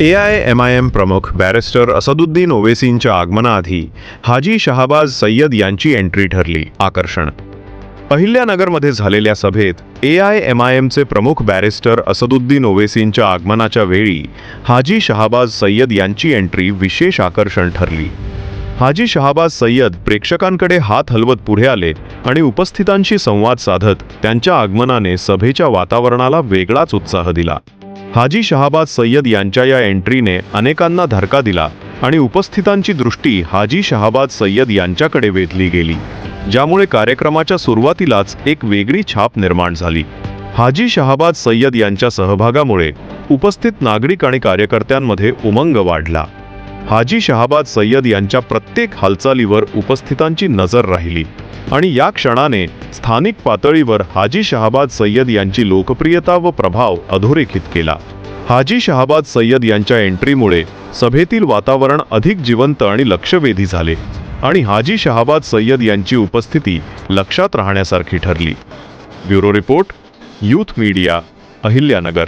A I M I M प्रमुख barrister Asaduddin ओवेसींच्या आगमनाआधी हाजी शहाबाज सय्यद यांची एंट्री ठरली आकर्षण. अहिल्यानगरमध्ये झालेल्या सभेत ए आय एम आय एमचे प्रमुख बॅरिस्टर असदुद्दीन ओवेसींच्या आगमनाच्या वेळी हाजी शहाबाज सय्यद यांची एंट्री विशेष आकर्षण ठरली. हाजी शहाबाज सय्यद प्रेक्षकांकडे हात हलवत पुढे आले आणि उपस्थितांशी संवाद साधत त्यांच्या आगमनाने सभेच्या वातावरणाला वेगळाच उत्साह दिला. हाजी शहाबाद सय्यद यांच्या या एंट्रीने अनेकांना धरका दिला आणि उपस्थितांची दृष्टी हाजी शहाबाद सय्यद यांच्याकडे वेधली गेली ज्यामुळे कार्यक्रमाच्या सुरुवातीलाच एक वेगळी छाप निर्माण झाली. हाजी शहाबाद सय्यद यांच्या सहभागामुळे उपस्थित नागरिक आणि कार्यकर्त्यांमध्ये उमंग वाढला. हाजी शहाबाद सय्यद यांच्या प्रत्येक हालचालीवर उपस्थितांची नजर राहिली. आणि या क्षणाने स्थानिक पातळीवर हाजी शहाबाद सय्यद यांची लोकप्रियता व प्रभाव अधोरेखित केला. हाजी शहाबाद सय्यद यांच्या एंट्रीमुळे सभेतील वातावरण अधिक जिवंत आणि लक्षवेधी झाले आणि हाजी शहाबाद सय्यद यांची उपस्थिती लक्षात राहण्यासारखी ठरली. Bureau report youth media Ahilyanagar.